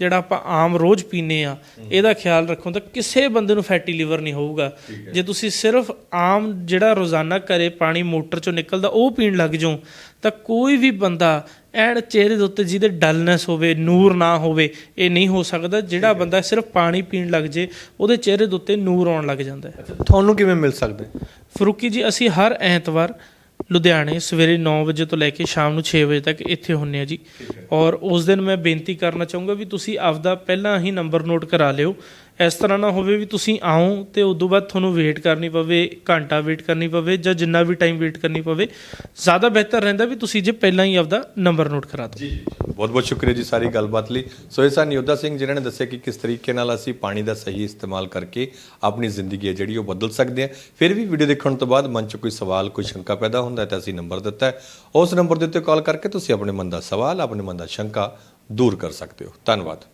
ਜਿਹੜਾ ਆਪਾਂ ਆਮ ਰੋਜ਼ ਪੀਨੇ ਆ ਇਹਦਾ ਖਿਆਲ ਰੱਖੋ ਤਾਂ ਕਿਸੇ ਬੰਦੇ ਨੂੰ ਫੈਟੀ ਲਿਵਰ ਨਹੀਂ ਹੋਊਗਾ। ਜੇ ਤੁਸੀਂ ਸਿਰਫ ਆਮ ਜਿਹੜਾ ਰੋਜ਼ਾਨਾ ਘਰੇ ਪਾਣੀ ਮੋਟਰ ਚੋਂ ਨਿਕਲਦਾ ਉਹ ਪੀਣ ਲੱਗ ਜਾਓ ਤਾਂ ਕੋਈ ਵੀ ਬੰਦਾ ਐਨ ਚਿਹਰੇ ਦੇ ਉੱਤੇ ਜਿਹਦੇ ਡਲਨੈਸ ਹੋਵੇ ਨੂਰ ਨਾ ਹੋਵੇ ਇਹ ਨਹੀਂ ਹੋ ਸਕਦਾ। ਜਿਹੜਾ ਬੰਦਾ ਸਿਰਫ ਪਾਣੀ ਪੀਣ ਲੱਗ ਜੇ ਉਹਦੇ ਚਿਹਰੇ ਦੇ ਉੱਤੇ ਨੂਰ ਆਉਣ ਲੱਗ ਜਾਂਦਾ ਹੈ। ਤੁਹਾਨੂੰ ਕਿਵੇਂ ਮਿਲ ਸਕਦਾ? ਫਰੂਕੀ ਜੀ ਅਸੀਂ ਹਰ ਐਤਵਾਰ ਲੁਧਿਆਣੇ ਸਵੇਰੇ 9 ਵਜੇ ਤੋਂ ਲੈ ਕੇ ਸ਼ਾਮ ਨੂੰ 6 ਵਜੇ ਤੱਕ ਇੱਥੇ ਹੁੰਨੇ ਆ ਜੀ। ਔਰ ਉਸ ਦਿਨ ਮੈਂ ਬੇਨਤੀ ਕਰਨਾ ਚਾਹੂੰਗਾ ਵੀ ਤੁਸੀਂ ਆਪਦਾ ਪਹਿਲਾਂ ਹੀ ਨੰਬਰ ਨੋਟ ਕਰਾ ਲਿਓ ਇਸ ਤਰ੍ਹਾਂ ਨਾ ਹੋਵੇ ਵੀ ਤੁਸੀਂ ਆਓ ਤੇ ਤੋਂ ਬਾਅਦ ਤੁਹਾਨੂੰ ਵੇਟ ਕਰਨੀ ਪਵੇ, ਘੰਟਾ ਵੇਟ ਕਰਨੀ ਪਵੇ ਜਾਂ ਜਿੰਨਾ ਵੀ ਟਾਈਮ ਵੇਟ ਕਰਨੀ ਪਵੇ, ਜ਼ਿਆਦਾ ਬਿਹਤਰ ਰਹਿੰਦਾ ਵੀ ਤੁਸੀਂ ਜੇ ਪਹਿਲਾਂ ਹੀ ਆਪਦਾ ਨੰਬਰ ਨੋਟ ਕਰਾ ਦਿਓ। ਜੀ ਬਹੁਤ ਬਹੁਤ ਸ਼ੁਕਰੀਆ ਜੀ ਸਾਰੀ ਗੱਲਬਾਤ ਲਈ। ਸੋ ਇਹ ਸਨ ਯੋਧਾ ਸਿੰਘ ਜਿਨ੍ਹਾਂ ਨੇ ਦੱਸਿਆ ਕਿ ਕਿਸ ਤਰੀਕੇ ਨਾਲ ਅਸੀਂ ਪਾਣੀ ਦਾ ਸਹੀ ਇਸਤੇਮਾਲ ਕਰਕੇ ਆਪਣੀ ਜ਼ਿੰਦਗੀ ਹੈ ਜਿਹੜੀ ਉਹ ਬਦਲ ਸਕਦੇ ਹਾਂ। ਫਿਰ ਵੀ ਵੀਡੀਓ ਦੇਖਣ ਤੋਂ ਬਾਅਦ ਮਨ 'ਚ ਕੋਈ ਸਵਾਲ, ਕੋਈ ਸ਼ੰਕਾ ਪੈਦਾ ਹੁੰਦਾ ਤਾਂ ਅਸੀਂ ਨੰਬਰ ਦਿੱਤਾ ਉਸ ਨੰਬਰ ਦੇ ਉੱਤੇ ਕਾਲ ਕਰਕੇ ਤੁਸੀਂ ਆਪਣੇ ਮਨ ਦਾ ਸਵਾਲ, ਆਪਣੇ ਮਨ ਦਾ ਸ਼ੰਕਾ ਦੂਰ ਕਰ ਸਕਦੇ ਹੋ। ਧੰਨਵਾਦ।